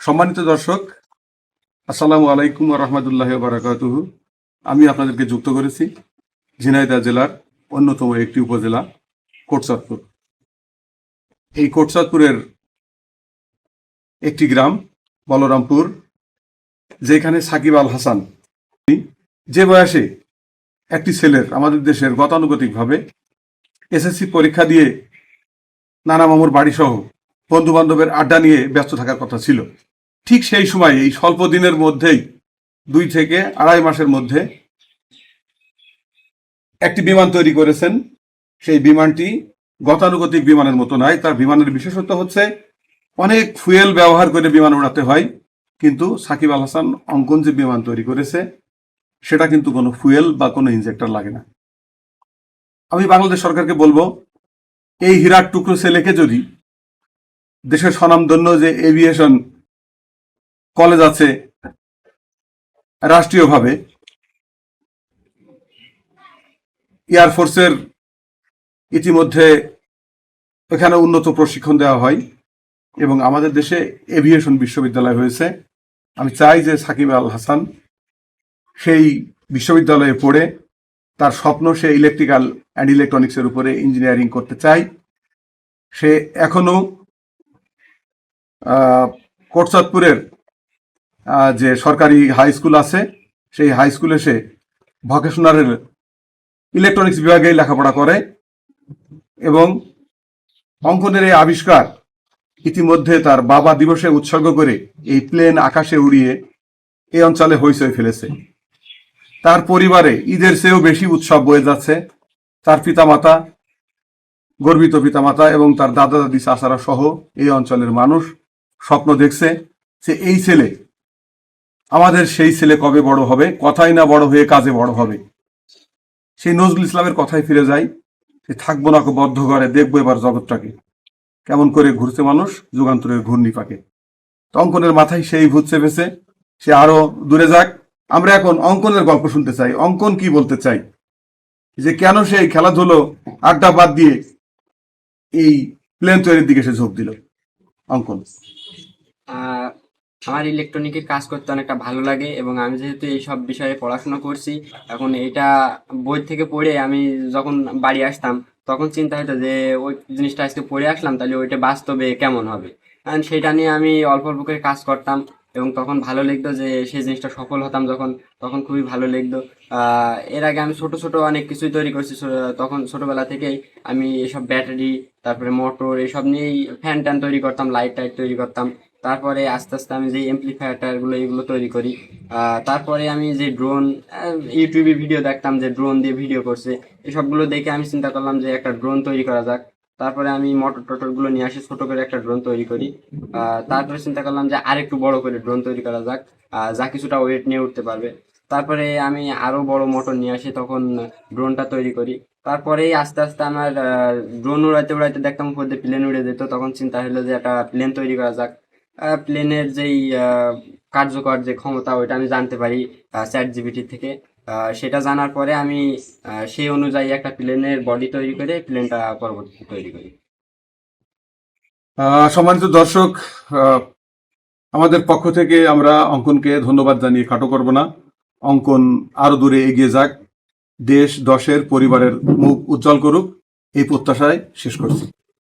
সম্মানিত দর্শক, আসসালামু আলাইকুম রহমতুল্লাহ বারাকাতুহু। আমি আপনাদেরকে যুক্ত করেছি ঝিনাইদা জেলার অন্যতম একটি উপজেলা, কোটসাদপুর। এই কোটসাদপুরের একটি গ্রাম, বলরামপুর, যেখানে সাকিব আল হাসান, যে বয়সে একটি ছেলের, আমাদের দেশের গতানুগতিকভাবে এসএসসি পরীক্ষা দিয়ে নানা মামুর বাড়ি সহ বন্ধু বান্ধবের আড্ডা নিয়ে ব্যস্ত থাকার কথা ছিল। ঠিক সেই সময়, এই স্বল্প দিনের মধ্যেই, দুই থেকে আড়াই মাসের মধ্যে, একটি বিমান তৈরি করেছেন। সেই বিমানটি গতানুগতিক বিমানের মতো নয়, তার বিমানের বিশেষত্ব হচ্ছে অনেক ফুয়েল ব্যবহার করে বিমান উড়াতে হয়, কিন্তু সাকিব আল হাসান অঙ্কন যে বিমান তৈরি করেছে, সেটা কিন্তু কোনো ফুয়েল বা কোনো ইনজেক্টর লাগে না। আমি বাংলাদেশ সরকারকে বলব, এই হীরার টুকরো ছেলেকে যদি দেশের স্বনামধন্য যে এভিয়েশন কলেজ আছে রাষ্ট্রীয়ভাবে। এয়ারফোর্সের ইতিমধ্যে এখানে উন্নত প্রশিক্ষণ দেওয়া হয় এবং আমাদের দেশে এভিয়েশন বিশ্ববিদ্যালয় হয়েছে। আমি চাই যে সাকিব আল হাসান সেই বিশ্ববিদ্যালয়ে পড়ে তার স্বপ্ন সে ইলেকট্রিক্যাল অ্যান্ড ইলেকট্রনিক্সের উপরে ইঞ্জিনিয়ারিং করতে চায়। সে এখনও আহ, কোটসাদপুরের আহ, যে সরকারি হাই স্কুল আছে, সেই হাই স্কুলে সে ভকেশনাল ইলেকট্রনিক্স বিভাগে লেখাপড়া করে এবং অঙ্কনের এই আবিষ্কার ইতিমধ্যে তার বাবা দিবসে উৎসর্গ করে এই প্লেন আকাশে উড়িয়ে এই অঞ্চলে হইচই ফেলেছে। তার পরিবারে ঈদের চেয়েও বেশি উৎসব বয়ে যাচ্ছে। তার পিতামাতা, গর্বিত পিতামাতা এবং তার দাদা দাদি চাচারা সহ এই অঞ্চলের মানুষ স্বপ্ন দেখছে যে এই ছেলে আমাদের সেই ছেলে কবে বড় হবে? কথাই না বড় হয়ে কাজে বড় হবে। সেই নজরুল ইসলামের কথায় ফিরে যাই। সে থাকব না বদ্ধ ঘরে, দেখব এবার জগৎটাকে। কেমন করে ঘুরছে মানুষ যুগান্তরের ঘূর্ণি পাকে। অঙ্কনের মাথায় সেই ভূত চেপেছে। সে আরও দূরে যাক। আমরা এখন অঙ্কনের গল্প শুনতে চাই। অঙ্কন কি বলতে চাই? যে কেন সেই খেলাধুলো, আড্ডা বাদ দিয়ে এই প্লেন তৈরির দিকে সে ঝোঁক দিল? অঙ্কন। আমার ইলেকট্রনিকের কাজ করতে অনেকটা ভালো লাগে এবং আমি যেহেতু এই সব বিষয়ে পড়াশোনা করছি, এখন এটা বই থেকে পড়ে আমি যখন বাড়ি আসতাম, তখন চিন্তা হতো যে ওই জিনিসটা আজকে পড়ে আসলাম, তাহলে ওইটা বাস্তবে কেমন হবে? কারণ সেটা নিয়ে আমি অল্প অল্প করে কাজ করতাম এবং তখন ভালো লাগতো যে সেই জিনিসটা সফল হতাম যখন, তখন খুবই ভালো লাগতো। এর আগে আমি ছোট ছোট অনেক কিছুই তৈরি করছি তখন ছোটবেলা থেকেই আমি এসব ব্যাটারি, তারপরে মোটর, এসব নিয়েই ফ্যান ট্যান তৈরি করতাম লাইট টাইট তৈরি করতাম। তারপরে আস্তে আস্তে আমি যে এমপ্লিফায়ারগুলো এগুলো তৈরি করি তারপরে আমি যে ড্রোন ইউটিউবে ভিডিও দেখতাম যে ড্রোন দিয়ে ভিডিও করছে, এসবগুলো দেখে আমি চিন্তা করলাম যে একটা ড্রোন তৈরি করা যাক। তারপরে আমি মোটর টটরগুলো নিয়ে আসি, ছোট করে একটা ড্রোন তৈরি করি। তারপরে চিন্তা করলাম যে আরেকটু বড় করে ড্রোন তৈরি করা যাক যা কিছুটা ওয়েট নিয়ে উঠতে পারবে। তারপরে আমি আরও বড় মোটর নিয়ে আসি, তখন ড্রোনটা তৈরি করি। তারপরেই আস্তে আস্তে আমার ড্রোন উড়াইতে উড়াইতে দেখতাম উপর দিয়ে প্লেন উড়ে যেত, তখন চিন্তা হলো যে একটা প্লেন তৈরি করা যাক। প্লেনের যেই কার্যকর যে ক্ষমতা, ওইটা আমি জানতে পারি চ্যাট জিবিটি থেকে। সেটা জানার পরে আমি সেই অনুযায়ী একটা প্লেনের বডি তৈরি করে প্লেনটা পরবর্তীতে তৈরি করি। সম্মানিত দর্শক আমাদের পক্ষ থেকে আমরা অঙ্কনকে ধন্যবাদ জানিয়ে খাটো করব না। অঙ্কন আরও দূরে এগিয়ে যাক। দেশ, দশের পরিবারের মুখ উজ্জ্বল করুক। এই প্রত্যাশায় শেষ করছি।